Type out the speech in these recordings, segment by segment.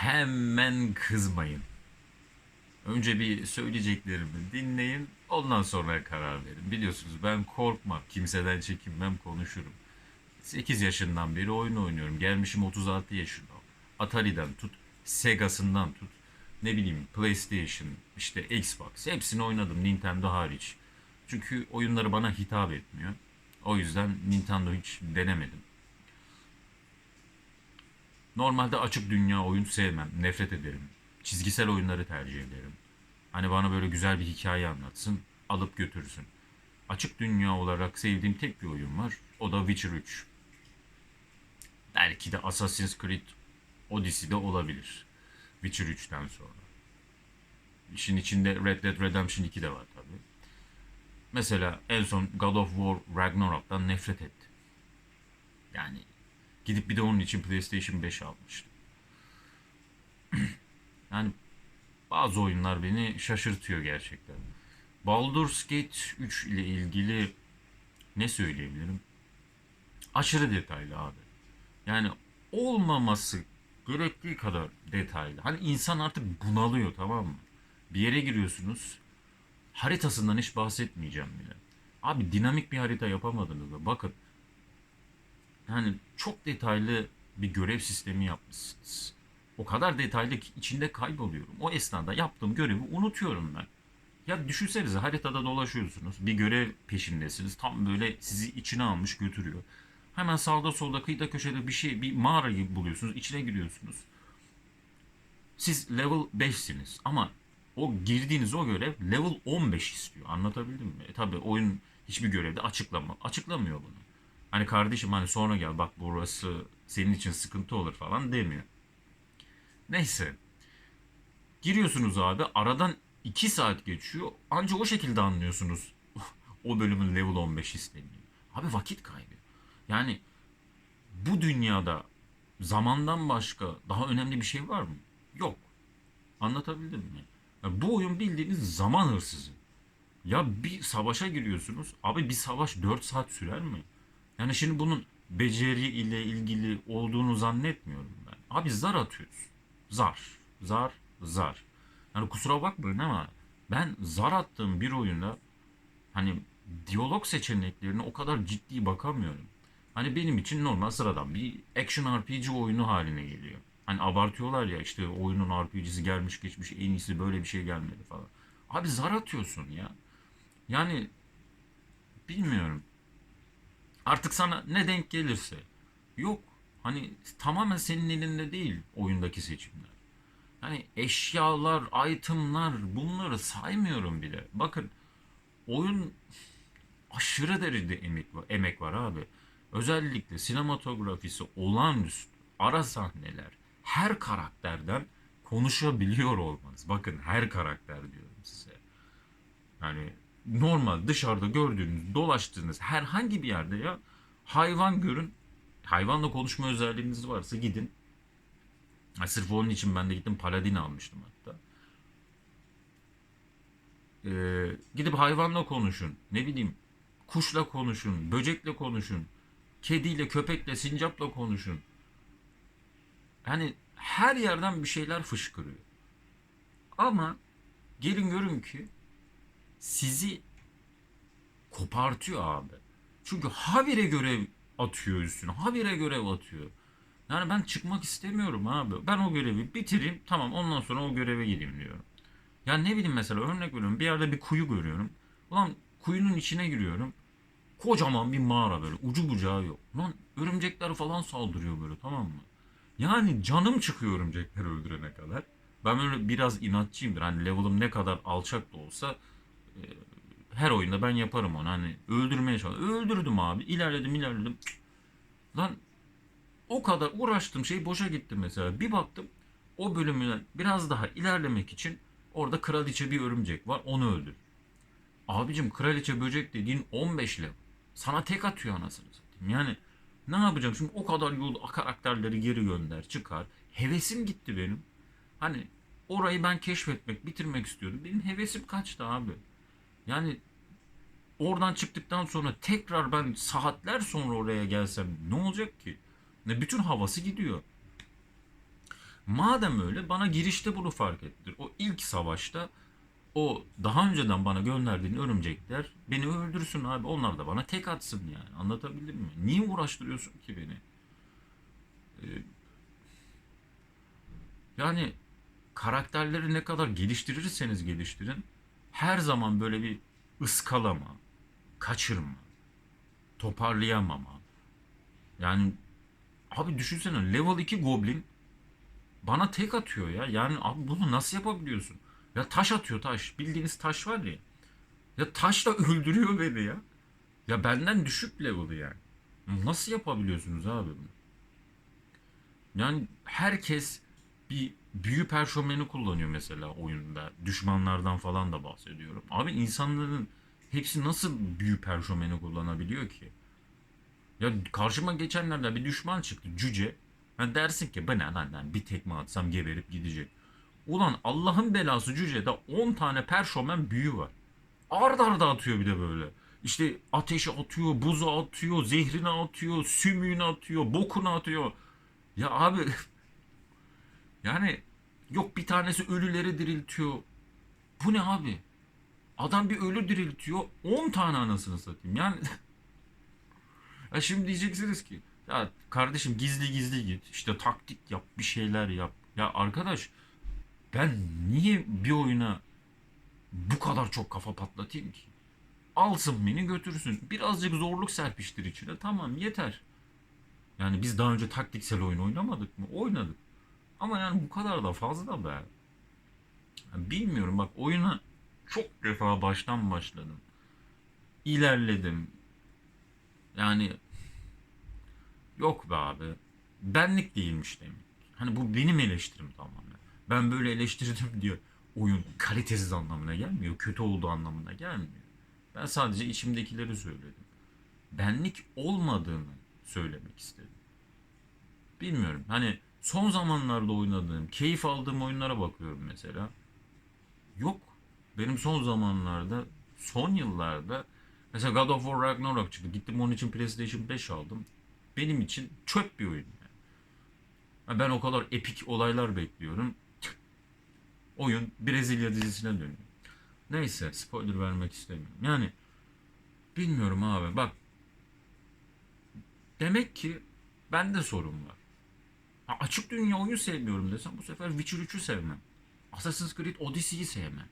hemen kızmayın. Önce bir söyleyeceklerimi dinleyin, ondan sonra karar verin. Biliyorsunuz ben korkmam, kimseden çekinmem, konuşurum. 8 yaşından beri oyun oynuyorum. Gelmişim 36 yaşına. Atari'den tut, Sega'sından tut, ne bileyim PlayStation, işte Xbox hepsini oynadım Nintendo hariç. Çünkü oyunları bana hitap etmiyor. O yüzden Nintendo hiç denemedim. Normalde açık dünya oyun sevmem, nefret ederim. Çizgisel oyunları tercih ederim. Hani bana böyle güzel bir hikaye anlatsın, alıp götürsün. Açık dünya olarak sevdiğim tek bir oyun var. O da Witcher 3. Belki de Assassin's Creed Odyssey de olabilir. Witcher 3'ten sonra. İşin içinde Red Dead Redemption 2 de var tabii. Mesela en son God of War Ragnarok'tan nefret ettim. Yani gidip bir de onun için PlayStation 5 almıştım. yani bazı oyunlar beni şaşırtıyor gerçekten. Baldur's Gate 3 ile ilgili ne söyleyebilirim? Aşırı detaylı abi. Yani olmaması gerektiği kadar detaylı. Hani insan artık bunalıyor tamam mı? Bir yere giriyorsunuz. Haritasından hiç bahsetmeyeceğim bile. Abi dinamik bir harita yapamadınız da bakın. Yani çok detaylı bir görev sistemi yapmışsınız. O kadar detaylı ki içinde kayboluyorum. O esnada yaptığım görevi unutuyorum ben. Ya düşünsenize haritada dolaşıyorsunuz. Bir görev peşindesiniz. Tam böyle sizi içine almış götürüyor. Hemen sağda solda kıyıda köşede bir şey bir mağara gibi buluyorsunuz. içine giriyorsunuz. Siz level 5'siniz ama o girdiğiniz o görev level 15 istiyor. Anlatabildim mi? E tabi oyun hiçbir görevde açıklama, açıklamıyor bunu. Hani kardeşim hani sonra gel bak burası senin için sıkıntı olur falan demiyor. Neyse. Giriyorsunuz abi aradan 2 saat geçiyor. Ancak o şekilde anlıyorsunuz o bölümün level 15 istediğini. Abi vakit kaybı. Yani bu dünyada zamandan başka daha önemli bir şey var mı? Yok. Anlatabildim mi? Ya bu oyun bildiğiniz zaman hırsızı. Ya bir savaşa giriyorsunuz. Abi bir savaş 4 saat sürer mi? Yani şimdi bunun beceri ile ilgili olduğunu zannetmiyorum ben. Abi zar atıyoruz. Zar. Zar. Zar. Yani kusura bakmayın ama ben zar attığım bir oyunda hani diyalog seçeneklerine o kadar ciddi bakamıyorum. Hani benim için normal sıradan bir action RPG oyunu haline geliyor. Hani abartıyorlar ya işte oyunun RPG'si gelmiş geçmiş en iyisi böyle bir şey gelmedi falan. Abi zar atıyorsun ya. Yani bilmiyorum. Artık sana ne denk gelirse. Yok. Hani tamamen senin elinde değil oyundaki seçimler. Hani eşyalar, itemlar bunları saymıyorum bile. Bakın oyun aşırı derecede emek var, emek var abi. Özellikle sinematografisi olağanüstü. Ara sahneler. Her karakterden konuşabiliyor olmanız. Bakın her karakter diyorum size. Yani normal dışarıda gördüğünüz, dolaştığınız herhangi bir yerde ya hayvan görün. Hayvanla konuşma özelliğiniz varsa gidin. Ha, sırf onun için ben de gittim Paladin almıştım hatta. Ee, gidip hayvanla konuşun. Ne bileyim kuşla konuşun, böcekle konuşun. Kediyle, köpekle, sincapla konuşun. Yani her yerden bir şeyler fışkırıyor. Ama gelin görün ki sizi kopartıyor abi. Çünkü habire görev atıyor üstüne. Habire görev atıyor. Yani ben çıkmak istemiyorum abi. Ben o görevi bitireyim. Tamam ondan sonra o göreve gideyim diyorum. Ya ne bileyim mesela örnek veriyorum. Bir yerde bir kuyu görüyorum. Ulan kuyunun içine giriyorum. Kocaman bir mağara böyle. Ucu bucağı yok. Lan örümcekler falan saldırıyor böyle tamam mı? Yani canım çıkıyor örümcekleri öldürene kadar. Ben böyle biraz inatçıyımdır. Hani level'ım ne kadar alçak da olsa her oyunda ben yaparım onu. Hani öldürmeye çalışıyorum. Öldürdüm abi. İlerledim ilerledim. Lan o kadar uğraştığım şey boşa gitti mesela. Bir baktım o bölümüne biraz daha ilerlemek için orada kraliçe bir örümcek var. Onu öldür. Abicim kraliçe böcek dediğin 15 level. Sana tek atıyor anasını satayım. Yani ne yapacağım şimdi o kadar yol karakterleri geri gönder çıkar. Hevesim gitti benim. Hani orayı ben keşfetmek bitirmek istiyordum. Benim hevesim kaçtı abi. Yani oradan çıktıktan sonra tekrar ben saatler sonra oraya gelsem ne olacak ki? Ne bütün havası gidiyor. Madem öyle bana girişte bunu fark ettir. O ilk savaşta o daha önceden bana gönderdiğin örümcekler beni öldürsün abi. Onlar da bana tek atsın yani. Anlatabildim mi? Niye uğraştırıyorsun ki beni? Ee, yani karakterleri ne kadar geliştirirseniz geliştirin her zaman böyle bir ıskalama, kaçırma, toparlayamama. Yani abi düşünsene level 2 goblin bana tek atıyor ya. Yani abi bunu nasıl yapabiliyorsun? Ya taş atıyor taş. Bildiğiniz taş var ya. Ya taş da öldürüyor beni ya. Ya benden düşük level'ı yani. Nasıl yapabiliyorsunuz abi bunu? Yani herkes bir büyü perşomeni kullanıyor mesela oyunda. Düşmanlardan falan da bahsediyorum. Abi insanların hepsi nasıl büyü perşomeni kullanabiliyor ki? Ya karşıma geçenlerde bir düşman çıktı cüce. Ha dersin ki bu ne lan lan bir tekme atsam geberip gidecek. Ulan Allah'ın belası cücede 10 tane perşomen büyü var. Ard arda atıyor bir de böyle. İşte ateşi atıyor, buzu atıyor, zehrini atıyor, sümüğünü atıyor, bokunu atıyor. Ya abi yani yok bir tanesi ölüleri diriltiyor. Bu ne abi? Adam bir ölü diriltiyor 10 tane anasını satayım. Yani ya şimdi diyeceksiniz ki ya kardeşim gizli gizli git işte taktik yap bir şeyler yap. Ya arkadaş ben niye bir oyuna bu kadar çok kafa patlatayım ki? Alsın beni götürsün. Birazcık zorluk serpiştir içine. Tamam yeter. Yani biz daha önce taktiksel oyun oynamadık mı? Oynadık. Ama yani bu kadar da fazla be. Bilmiyorum bak oyuna çok defa baştan başladım. İlerledim. Yani yok be abi. Benlik değilmiş demek. Hani bu benim eleştirim tamamen. Ben böyle eleştirdim diyor. Oyun kalitesiz anlamına gelmiyor. Kötü olduğu anlamına gelmiyor. Ben sadece içimdekileri söyledim. Benlik olmadığını söylemek istedim. Bilmiyorum. Hani son zamanlarda oynadığım, keyif aldığım oyunlara bakıyorum mesela. Yok. Benim son zamanlarda, son yıllarda mesela God of War Ragnarok çıktı. Gittim onun için PlayStation 5 aldım. Benim için çöp bir oyun. Yani. Ben o kadar epik olaylar bekliyorum. Oyun Brezilya dizisine dönüyor. Neyse spoiler vermek istemiyorum. Yani bilmiyorum abi bak demek ki bende sorun var. Ha, açık dünya oyun sevmiyorum desem bu sefer Witcher 3'ü sevmem. Assassin's Creed Odyssey'yi sevmem.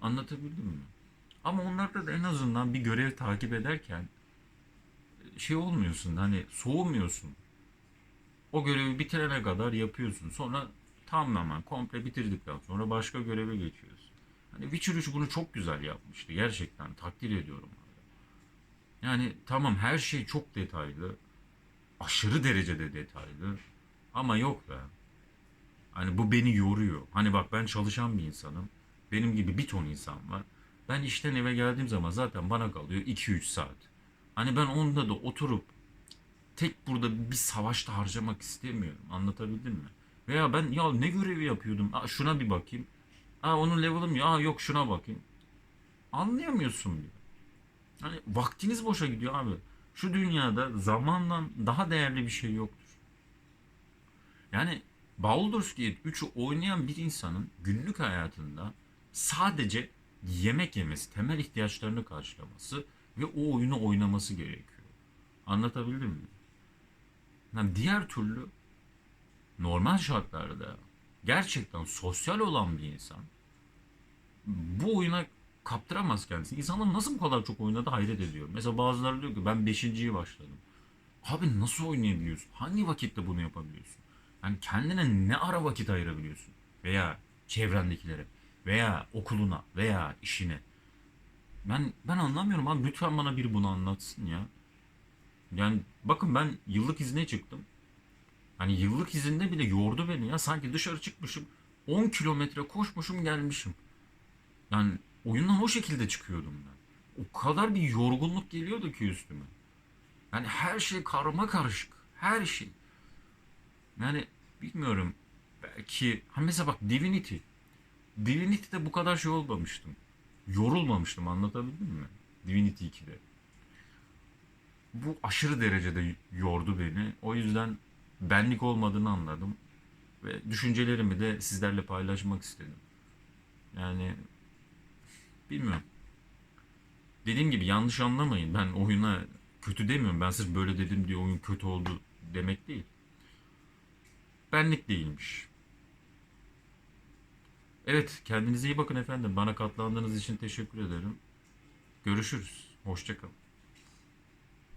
Anlatabildim mi? Ama onlarda da en azından bir görev takip ederken şey olmuyorsun hani soğumuyorsun. O görevi bitirene kadar yapıyorsun. Sonra tamamen komple bitirdikten sonra başka göreve geçiyorsun. Hani Witcher 3 bunu çok güzel yapmıştı. Gerçekten takdir ediyorum. Yani tamam her şey çok detaylı. Aşırı derecede detaylı. Ama yok be. Hani bu beni yoruyor. Hani bak ben çalışan bir insanım. Benim gibi bir ton insan var. Ben işten eve geldiğim zaman zaten bana kalıyor 2-3 saat. Hani ben onda da oturup tek burada bir savaşta harcamak istemiyorum. Anlatabildim mi? Veya ben ya ne görevi yapıyordum? Aa, şuna bir bakayım. Aa, onun level'ım ya yok şuna bakayım. Anlayamıyorsun bile. Hani vaktiniz boşa gidiyor abi. Şu dünyada zamandan daha değerli bir şey yoktur. Yani Baldur's Gate 3'ü oynayan bir insanın günlük hayatında sadece yemek yemesi, temel ihtiyaçlarını karşılaması ve o oyunu oynaması gerekiyor. Anlatabildim mi? Yani diğer türlü normal şartlarda gerçekten sosyal olan bir insan bu oyuna kaptıramaz kendisini. İnsanlar nasıl bu kadar çok oynadı hayret ediyorum. Mesela bazıları diyor ki ben 5.yi başladım. Abi nasıl oynayabiliyorsun? Hangi vakitte bunu yapabiliyorsun? Yani kendine ne ara vakit ayırabiliyorsun? Veya çevrendekilere veya okuluna veya işine. Ben ben anlamıyorum abi. Lütfen bana biri bunu anlatsın ya. Yani bakın ben yıllık izne çıktım. Hani yıllık izinde bile yordu beni ya. Sanki dışarı çıkmışım. 10 kilometre koşmuşum gelmişim. Yani oyundan o şekilde çıkıyordum ben. O kadar bir yorgunluk geliyordu ki üstüme. Yani her şey karma karışık. Her şey. Yani bilmiyorum. Belki hani mesela bak Divinity. Divinity'de bu kadar şey olmamıştım. Yorulmamıştım anlatabildim mi? Divinity 2'de. Bu aşırı derecede yordu beni. O yüzden benlik olmadığını anladım. Ve düşüncelerimi de sizlerle paylaşmak istedim. Yani bilmiyorum. Dediğim gibi yanlış anlamayın. Ben oyuna kötü demiyorum. Ben sırf böyle dedim diye oyun kötü oldu demek değil. Benlik değilmiş. Evet, kendinize iyi bakın efendim. Bana katlandığınız için teşekkür ederim. Görüşürüz. Hoşçakalın.